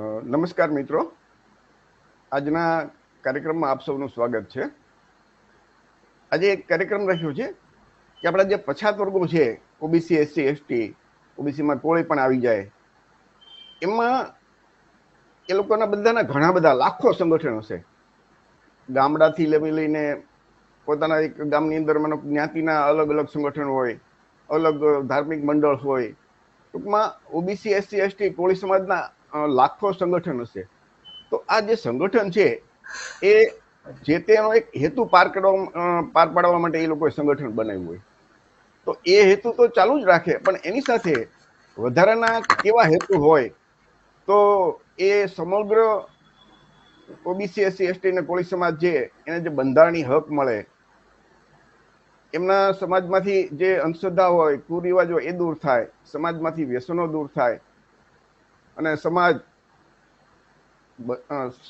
નમસ્કાર મિત્રો. આજના કાર્યક્રમમાં આપ સૌનું સ્વાગત છે. આજે એક કાર્યક્રમ રાખ્યો છે કે આપણા જે પછાત વર્ગો છે, ઓબીસી, એસસી, એસટી, ઓબીસીમાં કોળી પણ આવી જાય. એમાં એ લોકોના બધાના ઘણા બધા લાખો સંગઠનો છે. ગામડાથી લેવી લઈને પોતાના એક ગામની અંદર મને જ્ઞાતિના અલગ અલગ સંગઠનો હોય, અલગ ધાર્મિક મંડળ હોય. ટૂંકમાં ઓબીસી, એસસી, એસટી, કોળી સમાજના લાખો સંગઠન હશે. તો આ જે સંગઠન છે, એ જે તેનો એક હેતુ પાર કરવા પાર પાડવા માટે એ લોકોએ સંગઠન બનાવ્યું હોય. તો એ હેતુ તો ચાલુ જ રાખે, પણ એની સાથે વધારાના કેવા હેતુ હોય, તો એ સમગ્ર ઓબીસી, એસસી, એસટી અને કોળી સમાજ છે, એને જે બંધારણી હક મળે, એમના સમાજમાંથી જે અંધશ્રદ્ધા હોય, કુરિવાજો એ દૂર થાય, સમાજમાંથી વ્યસનો દૂર થાય અને સમાજ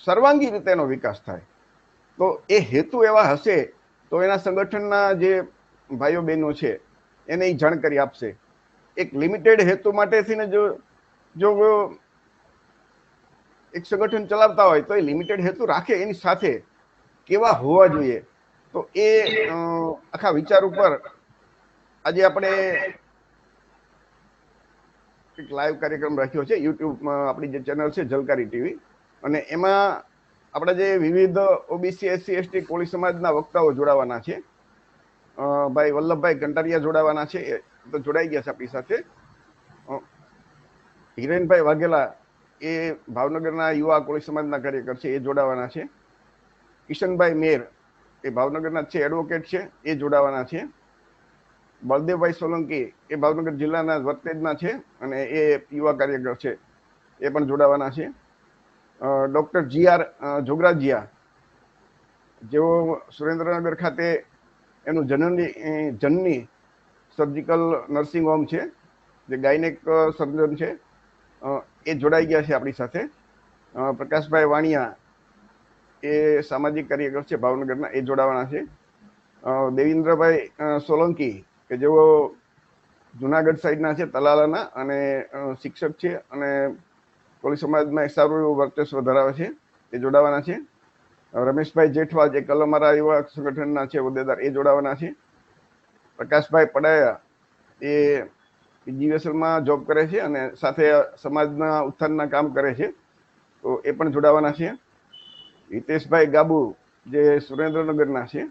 સર્વાંગી રીતે એનો વિકાસ થાય. તો એ હેતુ એવા હશે, તો એના સંગઠનના જે ભાઈઓ બહેનો છે, એને એ જાણકારી આપશે. એક લિમિટેડ હેતુ માટેથી ને જો જો એક સંગઠન ચલાવતા હોય, તો એ લિમિટેડ હેતુ રાખે એની સાથે કેવા હોવા જોઈએ. તો એ આખા વિચાર ઉપર આજે આપણે એક લાઈવ કાર્યક્રમ રાખ્યો છે, યુટ્યુબમાં આપણી જે ચેનલ છે, જલકારી ટીવી. અને એમાં આપણા જે વિવિધ ઓબીસી, એસસી, એસટી, કોળી સમાજના વક્તાઓ જોડાવાના છે. ભાઈ વલ્લભભાઈ કંટારિયા જોડાવાના છે, એ તો જોડાઈ ગયા છે આપણી સાથે. હિરેનભાઈ વાઘેલા એ ભાવનગરના યુવા કોળી સમાજના કાર્યકર છે, એ જોડાવાના છે. કિશનભાઈ મેર એ ભાવનગરના છે એડવોકેટ છે, એ જોડાવાના છે. બળદેવભાઈ સોલંકી એ ભાવનગર જિલ્લાના વર્તેજના છે અને એ યુવા કાર્યકર છે. એ પણ જોડાવાના છે. ડોક્ટર જી આર જોગરાજીયા જેઓ સુરેન્દ્રનગર ખાતે એનું જનની જનની સર્જિકલ નર્સિંગ હોમ છે, જે ગાયનેક સર્જન છે. એ જોડાઈ ગયા છે આપણી સાથે. પ્રકાશભાઈ વાણિયા એ સામાજિક કાર્યકર છે ભાવનગરના, એ જોડાવાના છે. દેવેન્દ્રભાઈ સોલંકી કે જેઓ જુનાગઢ સાઈડના છે, તલાલાના અને શિક્ષક છે અને કોળી સમાજમાં એક સારું એવું વર્ચસ્વ ધરાવે છે, એ જોડાવાના છે. રમેશભાઈ જેઠવા જે કલમારા યુવા સંગઠનના છે, હોદ્દેદાર, એ જોડાવાના છે. પ્રકાશભાઈ પડાયા એ જીવીએસએલમાં જોબ કરે છે અને સાથે સમાજના ઉત્થાનના કામ કરે છે, તો એ પણ જોડાવાના છે. હિતેશભાઈ ગાબુ જે સુરેન્દ્રનગરના છે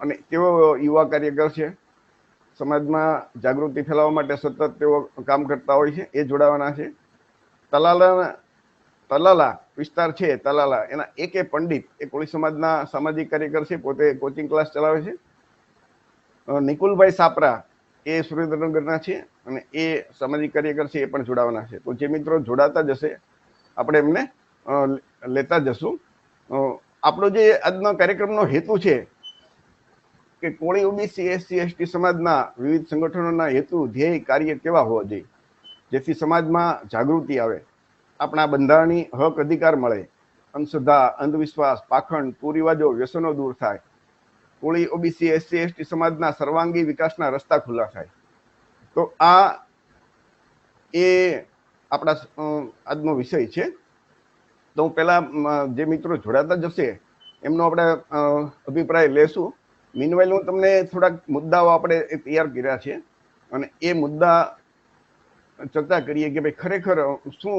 અને તેઓ યુવા કાર્યકર છે. સમાજમાં જાગૃતિ ફેલાવવા માટે સતત તેઓ કામ કરતા હોય છે, એ જોડાવાના છે. તલાલા તલાલા વિસ્તાર છે, તલાલા. એના એક એ પંડિત, એ કોળી સમાજના સામાજિક કાર્યકર છે, પોતે કોચિંગ ક્લાસ ચલાવે છે. નિકુલભાઈ સાપરા એ સુરેન્દ્રનગરના છે અને એ સામાજિક કાર્યકર છે, એ પણ જોડાવાના છે. તો જે મિત્રો જોડાતા જશે, આપણે એમને લેતા જશું. આપણો જે આજનો કાર્યક્રમનો હેતુ છે કે કોળી ઓબીસી એસસી એસટી સમાજના વિવિધ સંગઠનોના હેતુ, ધ્યેય, કાર્ય કેવા હોવા જોઈએ? જેથી સમાજમાં જાગૃતિ આવે, આપણા બંધારણી હક અધિકાર મળે, અંધશ્રદ્ધા, અંધવિશ્વાસ, પાખંડ, કુરિવાજો, વ્યસનો દૂર થાય. કોળી ઓબીસી એસસી એસટી સમાજના સર્વાંગી વિકાસના રસ્તા ખુલ્લા થાય. તો આ એ આપણા આજનો વિષય છે. તો હું પહેલા જે મિત્રો જોડાતા જશે એમનો આપણે અભિપ્રાય લેશું. મીનવાઇલ હું તમને થોડાક મુદ્દાઓ આપણે તૈયાર કર્યા છે. અને એ મુદ્દા ચર્ચા કરીએ કે ભાઈ ખરેખર શું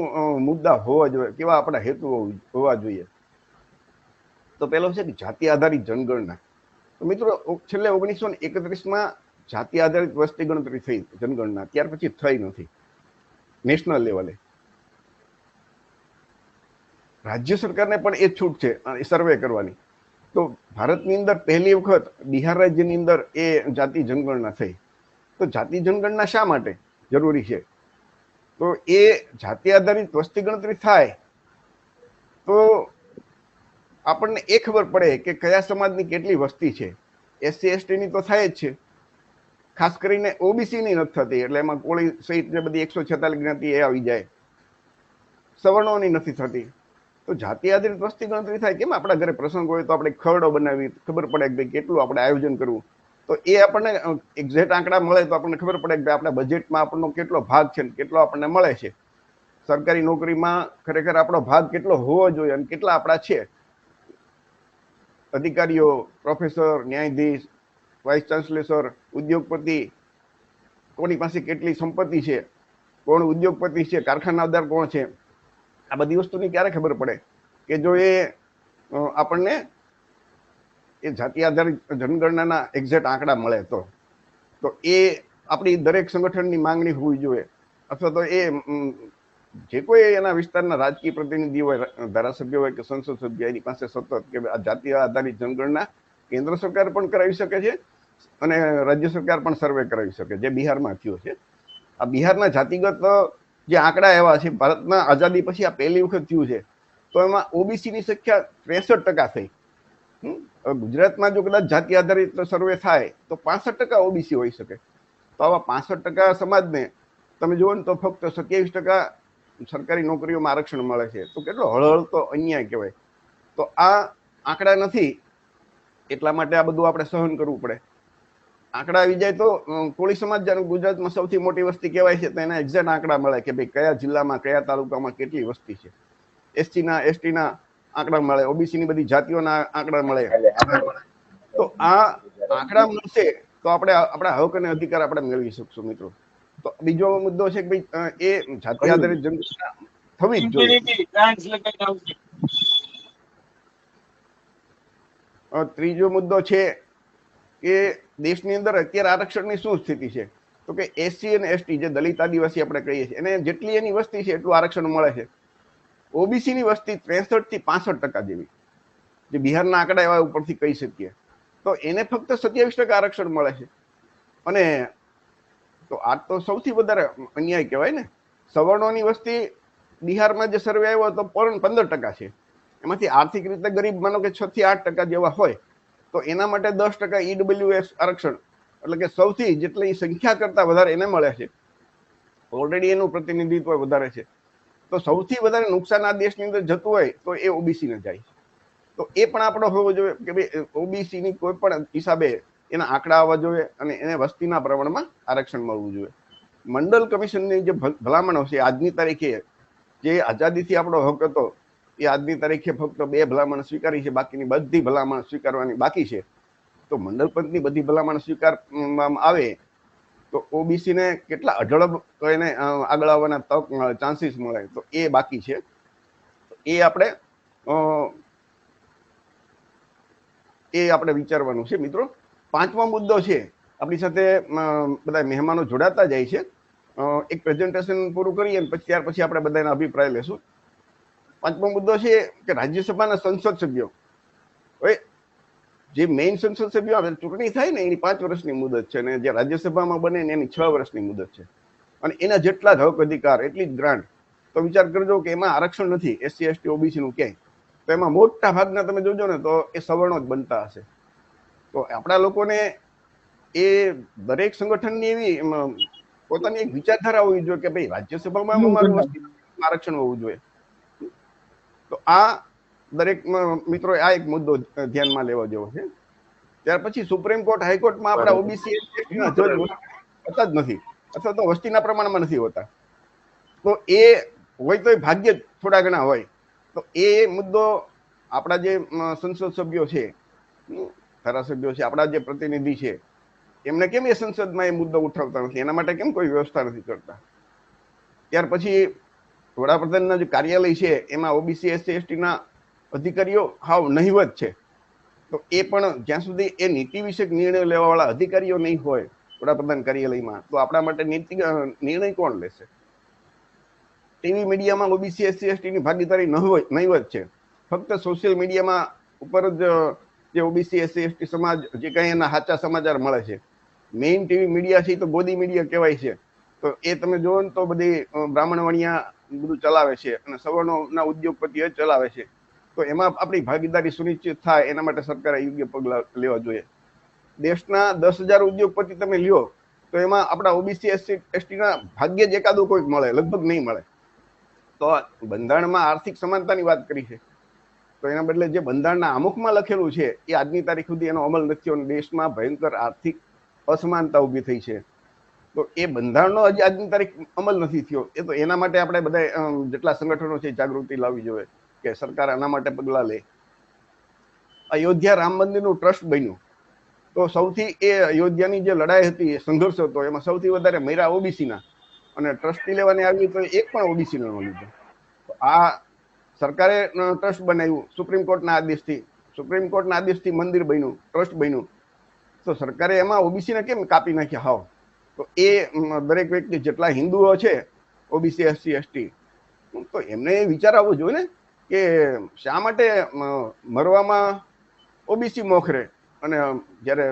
મુદ્દા હોવા જોઈએ, કેવા આપણા હેતુ હોવા જોઈએ. તો પેલો છે કે જાતિ આધારિત જનગણના. તો મિત્રો, છેલ્લે ઓગણીસો ને એકત્રીસમાં જાતિ આધારિત વસ્તી ગણતરી થઈ જનગણના, ત્યાર પછી થઈ નથી. નેશનલ લેવલે. રાજ્ય સરકારને પણ એ છૂટ છે સર્વે કરવાની. તો ભારતની અંદર પહેલી વખત બિહાર રાજ્યની અંદર એ જાતિ જનગણના થઈ. તો જાતિ જનગણના શા માટે જરૂરી છે? તો એ જાતિ આધારિત વસ્તી ગણતરી થાય તો આપણને એ ખબર પડે કે કયા સમાજની કેટલી વસ્તી છે. એસસી, એસટીની તો થાય જ છે. ખાસ કરીને ઓબીસીની નથી થતી, એટલે એમાં કોળી સહિત જે બધી એકસો છેતાલીસ જ્ઞાતિ એ આવી જાય. સવર્ણોની નથી થતી. તો જાતિ આધારિત વસ્તી ગણતરી થાય કેમ? આપણા ઘરે પ્રસંગ હોય તો આપણે ખરડો બનાવી ખબર પડે કે ભાઈ કેટલું આપણે આયોજન કરવું. તો એ આપણને એક્ઝેક્ટ આંકડા મળે તો આપણને ખબર પડે કે આપણા બજેટમાં આપણનો કેટલો ભાગ છે કેટલો આપણને મળે છે. સરકારી નોકરીમાં ખરેખર આપણો ભાગ કેટલો હોવો જોઈએ અને કેટલા આપણા છે? અધિકારીઓ પ્રોફેસર ન્યાયાધીશ વાઇસ ચાન્સલેસર ઉદ્યોગપતિ, કોની પાસે કેટલી સંપત્તિ છે? કોણ ઉદ્યોગપતિ છે? કારખાનાદાર કોણ છે? આ બધી વસ્તુની ક્યારે ખબર પડે? કે જો એ આપણને એ જાતિ આધારિત જનગણનાના એક્ઝેક્ટ આંકડા મળે તો તો એ આપણી દરેક સંગઠનની માંગણી હોવી જોઈએ. અથવા તો એ જે કોઈ એના વિસ્તારના રાજકીય પ્રતિનિધિ હોય, ધારાસભ્ય હોય કે સંસદ સભ્ય, એની પાસે સતત કે આ જાતિ આધારિત જનગણના કેન્દ્ર સરકાર પણ કરાવી શકે છે અને રાજ્ય સરકાર પણ સર્વે કરાવી શકે જે બિહારમાં થયો છે. આ બિહારના જાતિગત જે આંકડા એવા છે, ભારતના આઝાદી પછી આ પહેલી વખત થયું છે, તો એમાં ઓબીસીની સંખ્યા ત્રેસઠ ટકા થઈ. ગુજરાતમાં જો કદાચ જાતિ આધારિત સર્વે થાય, તો પાસઠ ટકા ઓબીસી હોઈ શકે. તો આવા પાસઠ ટકા સમાજને, તમે જુઓ ને તો ફક્ત સત્યાવીસ ટકા સરકારી નોકરીઓમાં આરક્ષણ મળે છે. તો કેટલો હળહળ તો અન્યાય કહેવાય. તો આ આંકડા નથી, એટલા માટે આ બધું આપણે સહન કરવું પડે. આંકડા આવી જાય તો કોળી સમાજ ગુજરાતમાં સૌથી મોટી વસ્તી કહેવાય છે તો એના એક્ઝેક્ટ આંકડા મળે કે ભાઈ કયા જિલ્લામાં કયા તાલુકામાં કેટલી વસ્તી છે. એસટીના એસટીના આંકડા મળે ઓબીસીની બધી જાતિઓના આંકડા મળે. તો આ આંકડા મળશે તો આપણે આપણા હક અને અધિકાર આપણે મેળવી શકશું મિત્રો. તો બીજો મુદ્દો છે કે ભાઈ એ જાતિ આધારિત જનગણના થવી જ જોઈએ. ત્રીજો મુદ્દો છે કે દેશની અંદર અત્યારે આરક્ષણની શું સ્થિતિ છે? તો કે એસસી અને એસટી જે દલિત આદિવાસી આપણે કહીએ છીએ, એને જેટલી એની વસ્તી છે એટલું આરક્ષણ મળે છે. ઓબીસીની વસ્તી ત્રેસઠથી પાસઠ ટકા જેવી, જે બિહારના આંકડા એવા ઉપરથી કહી શકીએ. તો એને ફક્ત સત્યાવીસ ટકા આરક્ષણ મળે છે. અને તો આ તો સૌથી વધારે અન્યાય કહેવાય ને. સવર્ણોની વસ્તી બિહારમાં જે સર્વે આવ્યો તો પંદર ટકા છે. એમાંથી આર્થિક રીતે ગરીબ માનો કે છ થી આઠ ટકા જેવા હોય. તો એના માટે દસ ટકા ઈડબ્લ્યુએસ આરક્ષણ, એટલે કે સૌથી જેટલી સંખ્યા કરતા વધારે એને મળે છે. ઓલરેડી એનું પ્રતિનિધિત્વ વધારે છે. તો સૌથી વધારે નુકસાન આ દેશની અંદર જતું હોય તો એ ઓબીસીને જાય તો એ પણ આપણો હોવો જોઈએ કે ભાઈ ઓબીસીની કોઈ પણ હિસાબે એના આંકડા આવવા જોઈએ અને એને વસ્તીના પ્રમાણમાં આરક્ષણ મળવું જોઈએ. મંડળ કમિશનની જે ભલામણો છે આજની તારીખે, જે આઝાદીથી આપણો હક હતો એ આજની તારીખે ફક્ત બે ભલામણ સ્વીકારી છે, બાકીની બધી ભલામણ સ્વીકારવાની બાકી છે. તો મંડળ પંથની બધી ભલામણ સ્વીકારવામાં આવે તો ઓબીસી ને કેટલા અઢળક એને આગળ આવવાના તક ચાન્સીસ મળે. તો એ બાકી છે. એ આપણે એ આપણે વિચારવાનું છે મિત્રો. પાંચમો મુદ્દો છે, આપણી સાથે બધા મહેમાનો જોડાતા જાય છે. એક પ્રેઝન્ટેશન પૂરું કરીએ પછી ત્યાર પછી આપણે બધાના અભિપ્રાય લેશું. પાંચમો મુદ્દો છે કે રાજ્યસભાના સંસદ સભ્યો. હવે જે મેઇન સંસદ સભ્યો આવે ચૂંટણી થાય ને એની પાંચ વર્ષની મુદત છે અને જે રાજ્યસભામાં બને ને એની છ વર્ષની મુદત છે. અને એના જેટલા જ હક અધિકાર એટલી જ ગ્રાન્ટ તો વિચાર કરજો કે એમાં આરક્ષણ નથી એસસી એસટી ઓબીસી નું ક્યાંય. તો એમાં મોટા ભાગના તમે જોજો ને તો એ સવર્ણો જ બનતા હશે. તો આપણા લોકોને એ દરેક સંગઠનની એવી પોતાની એક વિચારધારા હોવી જોઈએ કે ભાઈ રાજ્યસભામાં આરક્ષણ હોવું જોઈએ. તો આ દરેક મિત્રો આ એક મુદ્દો ધ્યાનમાં લેવા જેવો છે. ત્યાર પછી સુપ્રીમ કોર્ટ હાઈકોર્ટમાં આપણા ઓબીસી હોતા જ નથી. અથવા તો વસ્તીના પ્રમાણમાં નથી હોતા. તો એ હોય તો ભાગ્ય થોડા ઘણા હોય. તો એ મુદ્દો આપણા જે સંસદ સભ્યો છે ધારાસભ્યો છે આપણા જે પ્રતિનિધિ છે એમને કેમ એ સંસદમાં એ મુદ્દો ઉઠાવતા નથી? એના માટે કેમ કોઈ વ્યવસ્થા નથી કરતા? ત્યાર પછી વડાપ્રધાનના જે કાર્યાલય છે, એમાં ઓબીસી એસસી એસટીના અધિકારીઓ હાવ નહિવત છે. તો એ પણ જ્યાં સુધી એ નીતિ વિષયક નિર્ણય લેવા વાળા અધિકારીઓ નહીં હોય વડાપ્રધાન કાર્યાલયમાં, તો આપણા માટે નીતિ નિર્ણય કોણ લેશે? ટીવી મીડિયામાં ઓબીસી એસસી એસટી ની ભાગીદારી નહીવત છે. ફક્ત સોશિયલ મીડિયામાં ઉપર જ જે ઓબીસી એસસી એસટી સમાજ, જે કંઈ એના સાચા સમાચાર મળે છે. મેઇન ટીવી મીડિયા છે તો ગોદી મીડિયા કહેવાય છે. તો એ તમે જોવો ને તો બધી બ્રાહ્મણ વણિયા બધું ચલાવે છે અને સવર્ણોના ઉદ્યોગપતિઓ ચલાવે છે. તો એમાં આપણી ભાગીદારી સુનિશ્ચિત થાય એના માટે સરકારે યોગ્ય પગલાં લેવા જોઈએ. દેશના દસ હજાર ઉદ્યોગપતિ તમે લ્યો, તો એમાં આપણા ઓબીસી એસસી, એસટીના ભાગ્ય જ એકાદું કોઈક મળે, લગભગ નહીં મળે. તો બંધારણમાં આર્થિક સમાનતાની વાત કરી છે. તો એના બદલે જે બંધારણના અમુકમાં લખેલું છે, એ આજની તારીખ સુધી એનો અમલ નથી અને દેશમાં ભયંકર આર્થિક અસમાનતા ઊભી થઈ છે. તો એ બંધારણનો હજી આજની તારીખ અમલ નથી થયો. એ તો એના માટે આપણે બધા જેટલા સંગઠનો છે જાગૃતિ લાવવી જોઈએ કે સરકાર આના માટે પગલાં લે. અયોધ્યા રામ મંદિરનું ટ્રસ્ટ બન્યું. તો સૌથી એ અયોધ્યાની જે લડાઈ હતી સંઘર્ષ હતો, એમાં સૌથી વધારે મૈરા ઓબીસીના. અને ટ્રસ્ટી લેવાની આવી તો એક પણ ઓબીસી નો લીધો. આ સરકારે ટ્રસ્ટ બનાવ્યું. સુપ્રીમ કોર્ટના આદેશથી, સુપ્રીમ કોર્ટના આદેશથી મંદિર બન્યું, ટ્રસ્ટ બન્યું. તો સરકારે એમાં ઓબીસીને કેમ કાપી નાખ્યા? હાવ. તો એ દરેક વ્યક્તિ જેટલા હિન્દુઓ છે ઓબીસી એસસી એસટી તો એમને વિચાર આવવો જોઈએ ને કે શા માટે મરવામાં ઓબીસી મોખરે અને જ્યારે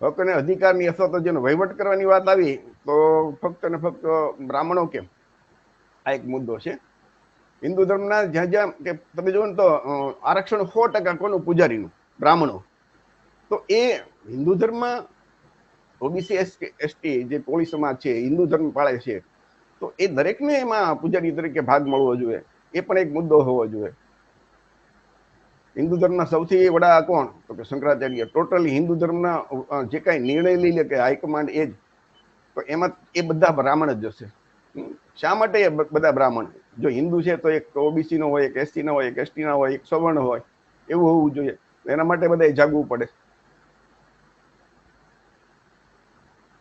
હક અને અધિકારની અથવા તો જેનો વહીવટ કરવાની વાત આવી, તો ફક્ત ને ફક્ત બ્રાહ્મણો કેમ? આ એક મુદ્દો છે. હિન્દુ ધર્મના જ્યાં જ્યાં કે તમે જુઓ ને તો આરક્ષણ સો ટકા કોનું પૂજારીનું? બ્રાહ્મણો. તો એ હિન્દુ ધર્મમાં ઓબીસી એસટી જે કોળી સમાજ છે, હિન્દુ ધર્મ પાળે છે, તો એ દરેકને એમાં પૂજારી તરીકે ભાગ મળવો જોઈએ. એ પણ એક મુદ્દો હોવો જોઈએ. હિન્દુ ધર્મના સૌથી વડા કોણ? તો કે શંકરાચાર્ય. ટોટલી હિન્દુ ધર્મના જે કાંઈ નિર્ણય લઈ લે કે હાઈકમાન્ડ એ જ, તો એમાં એ બધા બ્રાહ્મણ જ જશે. શા માટે એ બધા બ્રાહ્મણ? જો હિન્દુ છે તો એક ઓબીસી નો હોય, એક એસટી નો હોય, એક એસટીના હોય, એક સવર્ણ હોય, એવું હોવું જોઈએ. એના માટે બધા જાગવું પડે.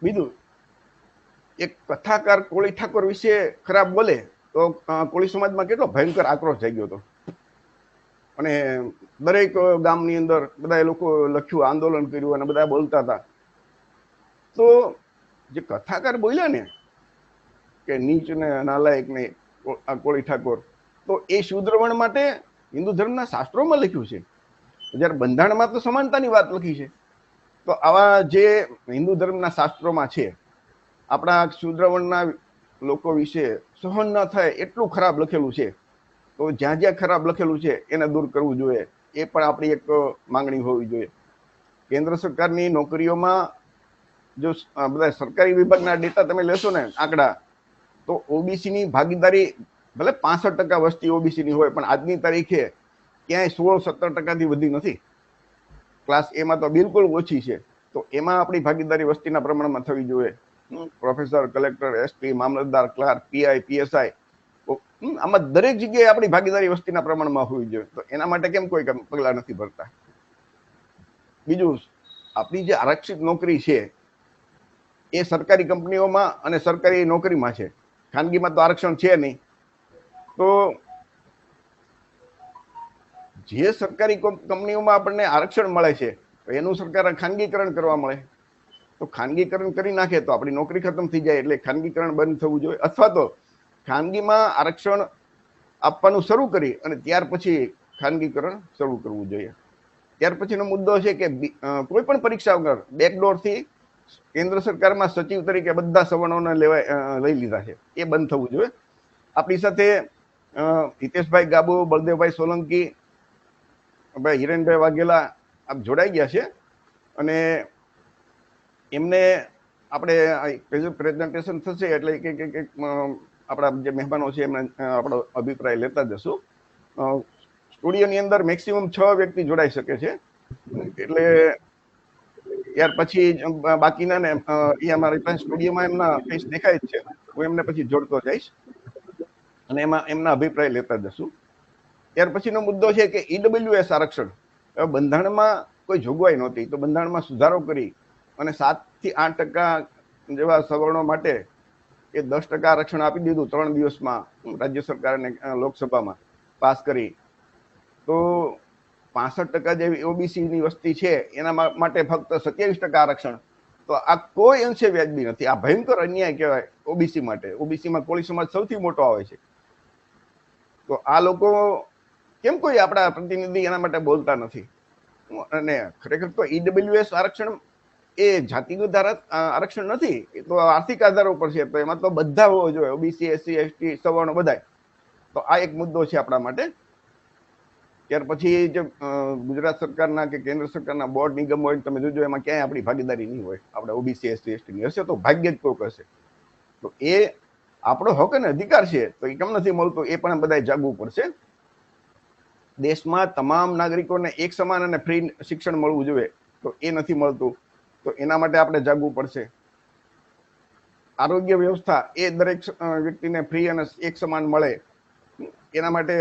બીજું, એક કથાકાર કોળી ઠાકોર વિશે ખરાબ બોલે, તો કોળી સમાજમાં કેટલો ભયંકર આક્રોશ થઈ ગયો હતો. અને દરેક ગામની અંદર બધા લોકો લખ્યું, આંદોલન કર્યું અને બધા બોલતા હતા. તો જે કથાકાર બોલ્યા ને, કે નીચ ને નાલાયક ને કોળી ઠાકોર, તો એ શુદ્રવણ માટે હિન્દુ ધર્મના શાસ્ત્રોમાં લખ્યું છે. જ્યારે બંધારણમાં તો સમાનતાની વાત લખી છે. તો આવા જે હિન્દુ ધર્મના શાસ્ત્રોમાં છે, આપણા શુદ્રવણના લોકો વિશે સહન ન થાય એટલું ખરાબ લખેલું છે. તો જ્યાં જ્યાં ખરાબ લખેલું છે, એને દૂર કરવું જોઈએ. એ પણ આપણી એક માંગણી હોવી જોઈએ. કેન્દ્ર સરકારની નોકરીઓમાં જો બધા સરકારી વિભાગના ડેટા તમે લેશો ને આંકડા, તો ઓબીસીની ભાગીદારી ભલે પાસઠ ટકા વસ્તી ઓબીસીની હોય, પણ આજની તારીખે ક્યાંય સોળ સત્તર ટકાથી વધી નથી. ક્લાસ એમાં તો બિલકુલ ઓછી છે. તો એમાં આપણી ભાગીદારી વસ્તીના પ્રમાણમાં થવી જોઈએ. પ્રોફેસર કલેક્ટર એસપી મામલતદાર ક્લાર્ક પીઆઈ પીએસઆઈ આમાં દરેક જગ્યાએ આપણી ભાગીદારી વસ્તીના પ્રમાણમાં હોવી જોઈએ. તો એના માટે કેમ કોઈ પગલાં નથી ભરતા? બીજું, આપણી જે આરક્ષિત નોકરી છે, એ સરકારી કંપનીઓમાં અને સરકારી નોકરીમાં છે. ખાનગીમાં તો આરક્ષણ છે નહીં. તો જે સરકારી કંપનીઓમાં આપણને આરક્ષણ મળે છે, તો એનું સરકાર ખાનગીકરણ કરવા મળે. તો ખાનગીકરણ કરી નાખે તો આપણી નોકરી ખતમ થઈ જાય એટલે ખાનગીકરણ બંધ થવું જોઈએ. અથવા તો ખાનગીમાં આરક્ષણ આપવાનું શરૂ કરી અને ત્યાર પછી ખાનગીકરણ શરૂ કરવું જોઈએ. ત્યાર પછીનો મુદ્દો છે કે કોઈ પણ પરીક્ષા વગર બેકડોરથી કેન્દ્ર સરકારમાં સચિવ તરીકે બધા સવર્ણોને લેવાય લઈ લીધા છે. એ બંધ થવું જોઈએ. આપણી સાથે હિતેશભાઈ ગાબુ, બળદેવભાઈ સોલંકી ભાઈ હિરેનભાઈ વાઘેલા આપ જોડાઈ ગયા છે અને એમને આપણે પ્રેઝન્ટેશન થશે એટલે કે આપણા જે મહેમાનો છે એમને આપણો અભિપ્રાય લેતા જશું. સ્ટુડિયોની અંદર મેક્સિમમ છ વ્યક્તિ જોડાઈ શકે છે. એટલે ત્યાર પછી બાકીના ને એ અમારી પાસે સ્ટુડિયોમાં એમના ફેસ દેખાય જ છે. હું એમને પછી જોડતો જઈશ અને એમાં એમના અભિપ્રાય લેતા જશું. ત્યાર પછીનો મુદ્દો છે કે ઈડબ્લ્યુએસ આરક્ષણ. બંધારણમાં કોઈ જોગવાઈ નહોતી, તો બંધારણમાં સુધારો કરી અને સાતથી આઠ ટકા જેવા સવર્ણો માટે એ દસ ટકા આરક્ષણ આપી દીધું ત્રણ દિવસમાં રાજ્ય સરકારને લોકસભામાં પાસ કરી. તો પાસઠ ટકા જેવી ઓબીસીની વસ્તી છે, એના માટે ફક્ત સત્યાવીસ ટકા આરક્ષણ. તો આ કોઈ અંશે વ્યાજબી નથી. આ ભયંકર અન્યાય કહેવાય ઓબીસી માટે. ઓબીસીમાં કોળી સમાજ સૌથી મોટો આવે છે. તો આ લોકો કેમ કોઈ આપણા પ્રતિનિધિ એના માટે બોલતા નથી? અને ખરેખર તો ઈડબ્લ્યુએસ આરક્ષણ એ જાતિગત આરક્ષણ નથી. એ તો આર્થિક આધાર ઉપર છે, તો એમાં તો બધા હોવો જોઈએ. ઓબીસી એસસી એસટી સવર્ણ બધા તો આ એક મુદ્દો છે આપણા માટે. ત્યાર પછી જે ગુજરાત સરકારના કે કેન્દ્ર સરકારના બોર્ડ નિગમ હોય, તમે જોજો, એમાં ક્યાંય આપણી ભાગીદારી નહીં હોય. આપણે ઓબીસી એસસી એસટી હશે તો ભાગ્ય જ કોઈક હશે. તો એ આપણો હક અને અધિકાર છે, તો એ કેમ નથી મળતો, એ પણ બધા જાગવું પડશે. દેશમાં તમામ નાગરિકોને એક સમાન અને ફ્રી શિક્ષણ મળવું જોઈએ, તો એ નથી મળતું. તો એના માટે આપણે જાગવું પડશે. આરોગ્ય વ્યવસ્થા એ દરેક વ્યક્તિને ફ્રી અને એક સમાન મળે, એના માટે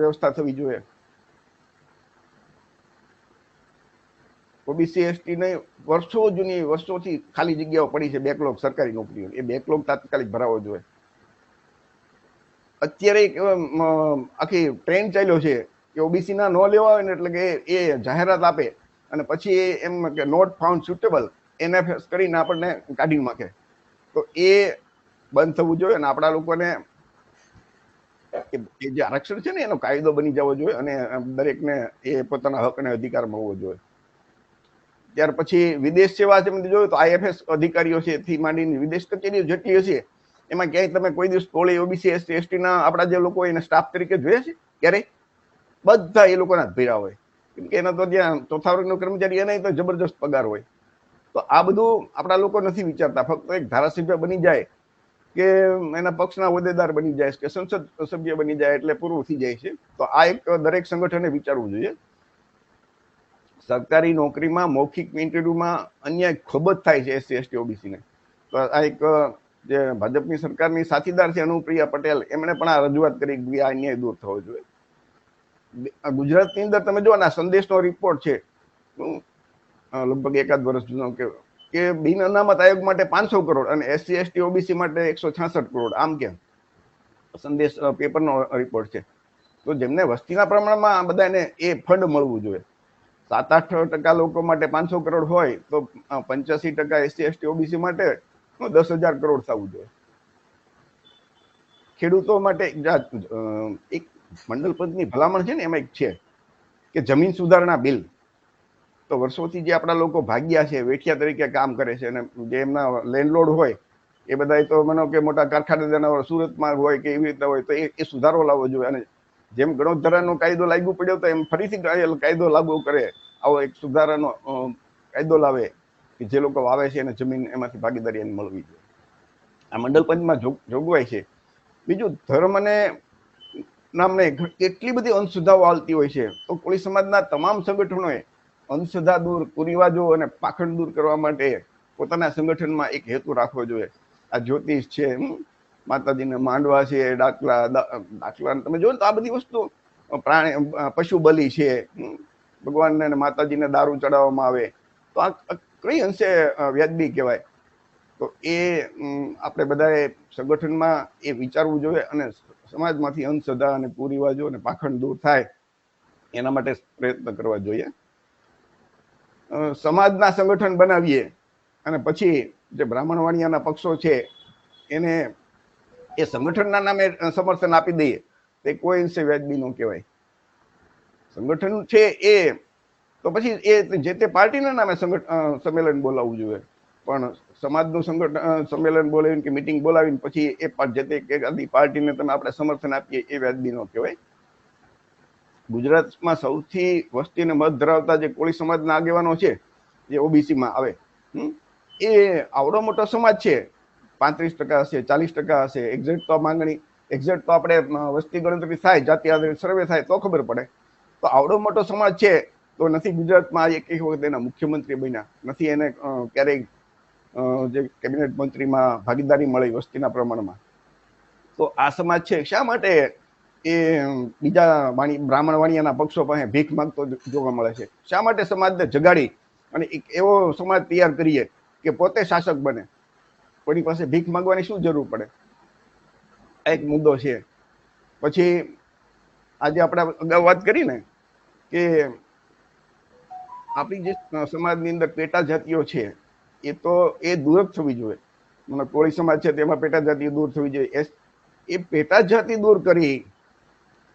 વ્યવસ્થા થવી જોઈએ. ઓબીસી, એસટી ને વર્ષો જૂની વર્ષોથી ખાલી જગ્યાઓ પડી છે બેકલોગ સરકારી નોકરીઓ. એ બેકલોગ તાત્કાલિક ભરાવો જોઈએ. અત્યારે એક આખી ટ્રેન્ડ ચાલ્યો છે કે ઓબીસી ના લેવા હોય ને એટલે કે એ જાહેરાત આપે અને પછી એ એમ કે નોટ ફાઉન્ડ સુટેબલ એનએફએસ કરીને આપણને કાઢી નાખે. તો એ બંધ થવું જોઈએ અને આપણા લોકોને એ જે આરક્ષણ છે ને એનો કાયદો બની જવો જોઈએ અને દરેકને એ પોતાના હક અને અધિકાર મળવો જોઈએ. ત્યાર પછી વિદેશ સેવા તમે જોયું તો આઈએફએસ અધિકારીઓ છે થી માંડીને વિદેશ કચેરીઓ જેટલી હશે એમાં ક્યાંય તમે કોઈ દિવસ ટોળી ઓબીસી એસટી એસટીના આપણા જે લોકો એને સ્ટાફ તરીકે જોયા છે? ક્યારેય? બધા એ લોકોના ભીરા હોય. કેમ કે એના તો ત્યાં ચોથા વર્ગનો કર્મચારી એને તો જબરજસ્ત પગાર હોય. તો આ બધું આપણા લોકો નથી વિચારતા. ફક્ત એક ધારાસભ્ય બની જાય કે એના પક્ષના હોદ્દેદાર બની જાય કે સંસદ સભ્ય બની જાય એટલે પૂરું થઈ જાય છે. તો આ એક દરેક સંગઠને વિચારવું જોઈએ. સરકારી નોકરીમાં, મૌખિક ઇન્ટરવ્યુમાં અન્યાય ખૂબ જ થાય છે એસસી એસટી ઓબીસીને તો આ એક જે ભાજપની સરકારની સાથીદાર છે અનુપ્રિયા પટેલ, એમણે પણ આ રજૂઆત કરી કે આ અન્યાય દૂર થવો જોઈએ. ગુજરાતની અંદર તમે જો ના સંદેશનો રિપોર્ટ છે લગભગ એકાદ વર્ષ જૂનો કે કે બિન અનામત આયોગ માટે પાંચસો કરોડ અને એસસી, એસટી, ઓબીસી માટે એકસો છાસઠ કરોડ. આમ કેમ? સંદેશ પેપરનો રિપોર્ટ છે. તો જેમને વસ્તીના પ્રમાણમાં આ બધાને એ ફંડ મળવું જોઈએ. સાત આઠ ટકા લોકો માટે પાંચસો કરોડ હોય, તો પંચ્યાસી ટકા એસસી, એસટી, ઓબીસી માટે દસ હજાર કરોડ થવું જોઈએ. ખેડૂતો માટે એક મંડળ પદની ભલામણ છે ને એમાં એક છે કે જમીન સુધારણા બિલ. તો વર્ષોથી જે આપણા લોકો ભાગ્યા છે, વેઠિયા તરીકે કામ કરે છે અને જે એમના લેન્ડલોડ હોય, એ બધા તો માનો કે મોટા કારખાનેદારના સુરતમાં હોય કે એવી રીતે હોય તો એ સુધારો લાવવો જોઈએ. અને જેમ ગણોધરાનો કાયદો લાગુ પડ્યો તો એમ ફરીથી કાયદો લાગુ કરે, આવો એક સુધારાનો કાયદો લાવે કે જે લોકો વાવે છે એને જમીન એમાંથી ભાગીદારી એને મળવી જોઈએ. આ મંડળ પંચમાં જોગ- જોગવાઈ છે. બીજું ધર્મ અને નામને કેટલી બધી અંધશ્રદ્ધાઓ આવતી હોય છે. તો કોળી સમાજના તમામ સંગઠનોએ અંધશ્રદ્ધા દૂર કુરિવાજો અને પાખંડ દૂર કરવા માટે પોતાના સંગઠનમાં એક હેતુ રાખવો જોઈએ. આ જ્યોતિષ છે માતાજીને માંડવા છે, ડાકલા ડાકલા તમે ને તો આ બધી વસ્તુ પ્રાણી પશુ બલિ છે ભગવાનને માતાજીને દારૂ ચડાવવામાં આવે. તો આ કઈ અંશે વ્યાજબી કહેવાય? તો એ આપણે બધાએ સંગઠનમાં એ વિચારવું જોઈએ અને સમાજમાંથી અંધશ્રદ્ધા અને કુરિવાજો અને પાખંડ દૂર થાય, એના માટે પ્રયત્ન કરવા જોઈએ. સમાજના સંગઠન બનાવીએ અને પછી જે બ્રાહ્મણવાણિયાના પક્ષો છે, એને એ સંગઠનના નામે સમર્થન આપી દઈએ. તે કોઈ અંશે વ્યાજબી ન કહેવાય. સંગઠન છે એ, તો પછી એ જે તે પાર્ટીના નામે સંગઠન સંમેલન બોલાવવું જોઈએ. પણ સમાજનું સંગઠન સંમેલન બોલાવીને કે મિટિંગ બોલાવીને પછી એ જે તે પાર્ટીને તમે આપણે સમર્થન આપીએ એ વ્યાજબી ન કહેવાય. ગુજરાતમાં સૌથી વસ્તી અને મત ધરાવતા જે કોળી સમાજના આગેવાનો છે, જે ઓબીસીમાં આવે એ આવડો મોટો સમાજ છે. પાંત્રીસ ટકા હશે, ચાલીસ ટકા હશે એક્ઝેક્ટ તો માંગણી એક્ઝેક્ટ તો આપણે વસ્તી ગણતરી થાય, જાતિ આધારિત સર્વે થાય તો ખબર પડે. તો આવડો મોટો સમાજ છે તો નથી ગુજરાતમાં એક એક વખત એના મુખ્યમંત્રી બન્યા, નથી એને ક્યારેય જે કેબિનેટ મંત્રીમાં ભાગીદારી મળી વસ્તીના પ્રમાણમાં. તો આ સમાજ છે, શા માટે એ બીજા વાણી, બ્રાહ્મણ વાણિયાના પક્ષો પાસે ભીખ માંગતો જોવા મળે છે? શા માટે સમાજને જગાડી અને એક એવો સમાજ તૈયાર કરીએ કે પોતે શાસક બને? કોની પાસે ભીખ માંગવાની શું જરૂર પડે? આ એક મુદ્દો છે. પછી આજે આપણે અગાઉ વાત કરી ને કે આપણી જે સમાજની અંદર પેટા જાતિઓ છે એ તો એ દૂર જ થવી જોઈએ. મને કોળી સમાજ છે તેમાં પેટા જાતિ દૂર થવી જોઈએ. એ- પેટા જાતિ દૂર કરી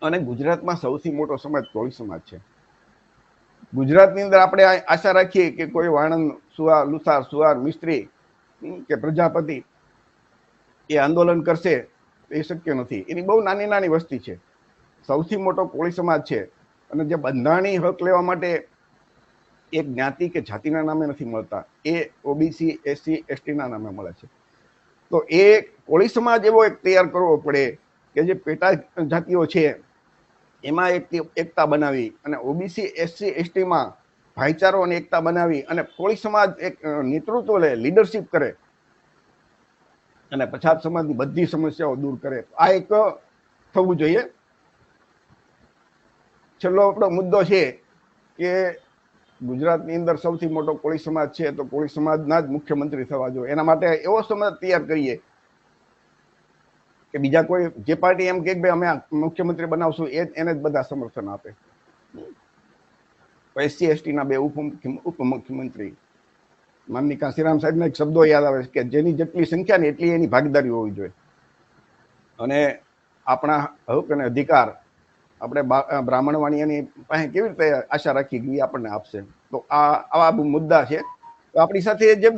અને ગુજરાતમાં સૌથી મોટો સમાજ કોળી સમાજ છે. ગુજરાતની અંદર આપણે આશા રાખીએ કે કોઈ વાણંદ સુવાર લુસાર સુવાર મિસ્ત્રી કે પ્રજાપતિ એ આંદોલન કરશે એ શક્ય નથી. એની બહુ નાની નાની વસ્તી છે. સૌથી મોટો કોળી સમાજ છે અને જે બંધારણી હક લેવા માટે એક જ્ઞાતિ કે જાતિના નામે નથી મળતા. એ ઓબીસી એસસી એસટી ના નામે મળે છે. તો એ કોળી સમાજ એવો એક તૈયાર કરવો પડે કે જે પેટા જાતિઓ છે, એમાં એક એકતા બનાવી અને ઓબીસી એસસી એસટીમાં ભાઈચારો અને એકતા બનાવી અને કોળી સમાજ એક નેતૃત્વ લે લીડરશિપ કરે. અને પછાત સમાજની બધી સમસ્યાઓ દૂર કરે. આ એક થવું જોઈએ. છેલ્લો આપણો મુદ્દો છે કે ગુજરાતની અંદર સૌથી મોટો કોળી સમાજ છે, તો કોળી સમાજના જ મુખ્યમંત્રી થવા જોઈએ. એના માટે એવો સમાજ તૈયાર કરીએ કે બીજા કોઈ, જે પાર્ટી એમ કે ભાઈ અમે મુખ્યમંત્રી બનાવશું, એ એને જ બધા સમર્થન આપે. એસસી એસટી ના બે ઉપ- ઉપમુખ્યમંત્રી માનની કાંસીરામ સાહેબના એક શબ્દો યાદ આવે છે કે જેની જેટલી સંખ્યા ને એટલી એની ભાગીદારી હોવી જોઈએ. અને આપણા હક અને અધિકાર આપણે બ્રાહ્મણ વાણિયાની પાસે કેવી રીતે આશા રાખી ઈ આપણને આપશે? તો આ, આવા મુદ્દા છે. તો આપણી સાથે જે